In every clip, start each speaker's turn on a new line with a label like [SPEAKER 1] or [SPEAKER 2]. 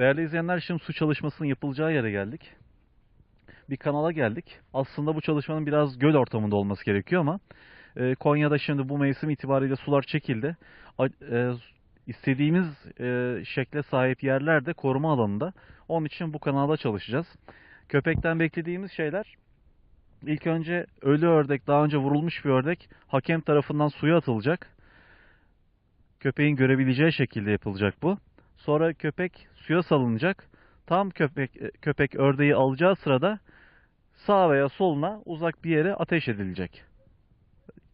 [SPEAKER 1] Değerli izleyenler şimdi su çalışmasının yapılacağı yere geldik. Bir kanala geldik. Aslında bu çalışmanın biraz göl ortamında olması gerekiyor ama e, Konya'da şimdi bu mevsim itibariyle sular çekildi. A- e, istediğimiz e, şekle sahip yerler de koruma alanında. Onun için bu kanalda çalışacağız. Köpekten beklediğimiz şeyler ilk önce ölü ördek, daha önce vurulmuş bir ördek hakem tarafından suya atılacak. Köpeğin görebileceği şekilde yapılacak bu. Sonra köpek suya salınacak. Tam köpek e, köpek ördeği alacağı sırada sağ veya soluna uzak bir yere ateş edilecek.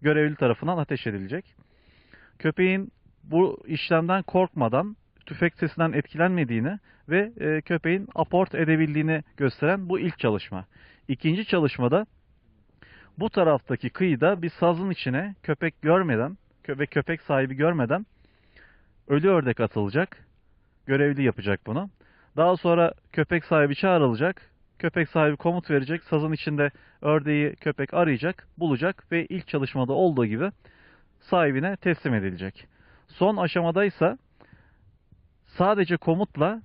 [SPEAKER 1] Görevli tarafından ateş edilecek. Köpeğin bu işlemden korkmadan, tüfek sesinden etkilenmediğini ve e, köpeğin aport edebildiğini gösteren bu ilk çalışma. İkinci çalışmada bu taraftaki kıyıda bir sazın içine köpek görmeden ve köpek sahibi görmeden ölü ördek atılacak. Görevli yapacak bunu. Daha sonra köpek sahibi çağrılacak. Köpek sahibi komut verecek. Sazın içinde ördeği köpek arayacak, bulacak ve ilk çalışmada olduğu gibi sahibine teslim edilecek. Son aşamadaysa sadece komutla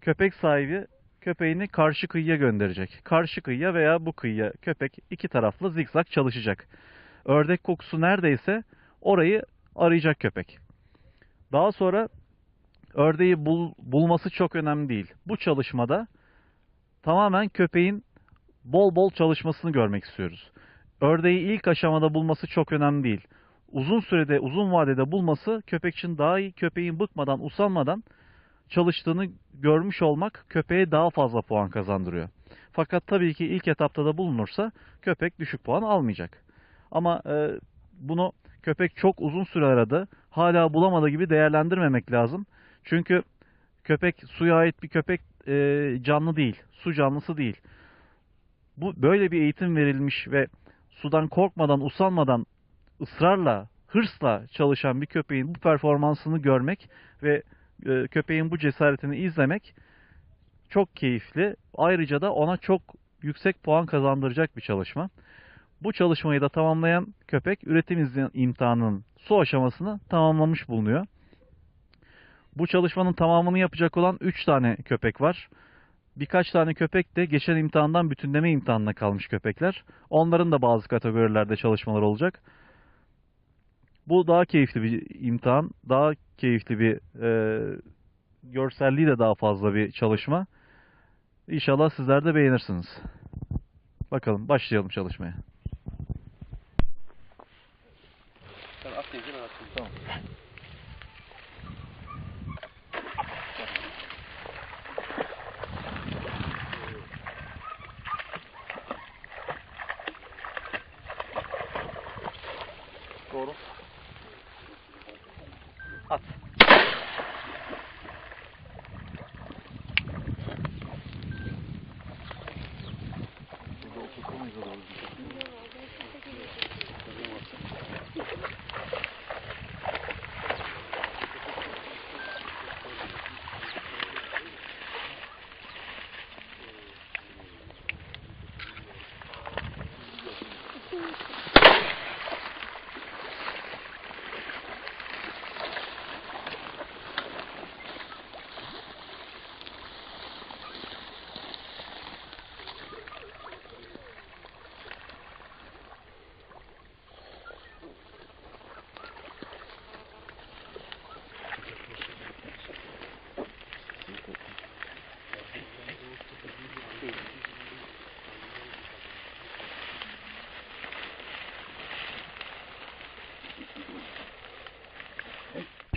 [SPEAKER 1] köpek sahibi köpeğini karşı kıyıya gönderecek. Karşı kıyıya veya bu kıyıya köpek iki taraflı zikzak çalışacak. Ördek kokusu neredeyse orayı arayacak köpek. Daha sonra ördeği bul- bulması çok önemli değil. Bu çalışmada tamamen köpeğin bol bol çalışmasını görmek istiyoruz. Ördeği ilk aşamada bulması çok önemli değil. Uzun sürede, uzun vadede bulması köpek için daha iyi, köpeğin bıkmadan, usanmadan çalıştığını görmüş olmak köpeğe daha fazla puan kazandırıyor. Fakat tabii ki ilk etapta da bulunursa köpek düşük puan almayacak. Ama e, bunu köpek çok uzun süre aradı, hala bulamadı gibi değerlendirmemek lazım. Çünkü köpek suya ait bir köpek e, canlı değil, su canlısı değil. Bu böyle bir eğitim verilmiş ve sudan korkmadan, usanmadan, ısrarla, hırsla çalışan bir köpeğin bu performansını görmek ve e, köpeğin bu cesaretini izlemek çok keyifli. Ayrıca da ona çok yüksek puan kazandıracak bir çalışma. Bu çalışmayı da tamamlayan köpek üretim imtihanının su aşamasını tamamlamış bulunuyor. Bu çalışmanın tamamını yapacak olan 3 tane köpek var. Birkaç tane köpek de geçen imtihandan bütünleme imtihanına kalmış köpekler. Onların da bazı kategorilerde çalışmalar olacak. Bu daha keyifli bir imtihan, daha keyifli bir e, görselliği de daha fazla bir çalışma. İnşallah sizler de beğenirsiniz. Bakalım başlayalım çalışmaya.
[SPEAKER 2] Sen at deyince ben atayım.
[SPEAKER 1] Tamam. Doğru. At.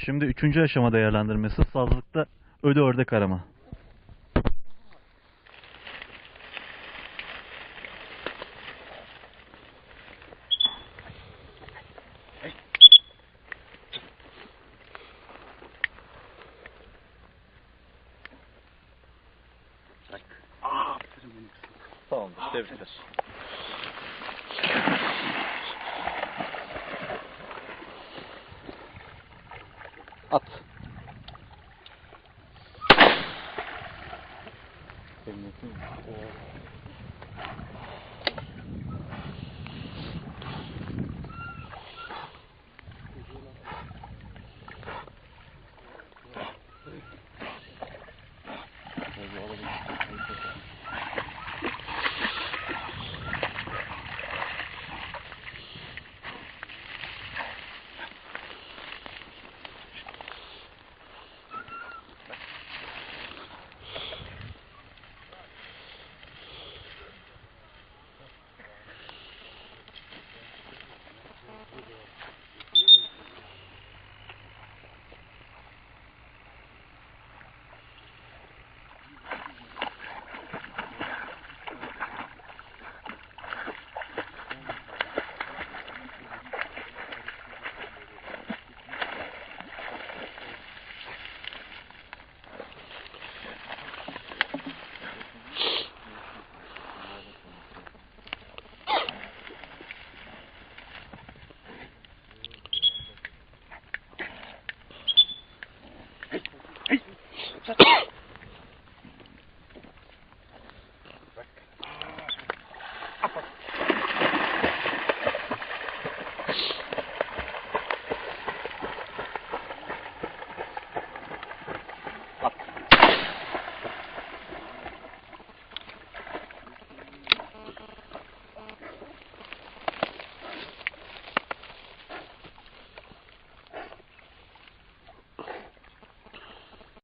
[SPEAKER 1] Şimdi üçüncü aşama değerlendirmesi sazlıkta ölü ördek arama. Tamamdır. Tebrikler. At.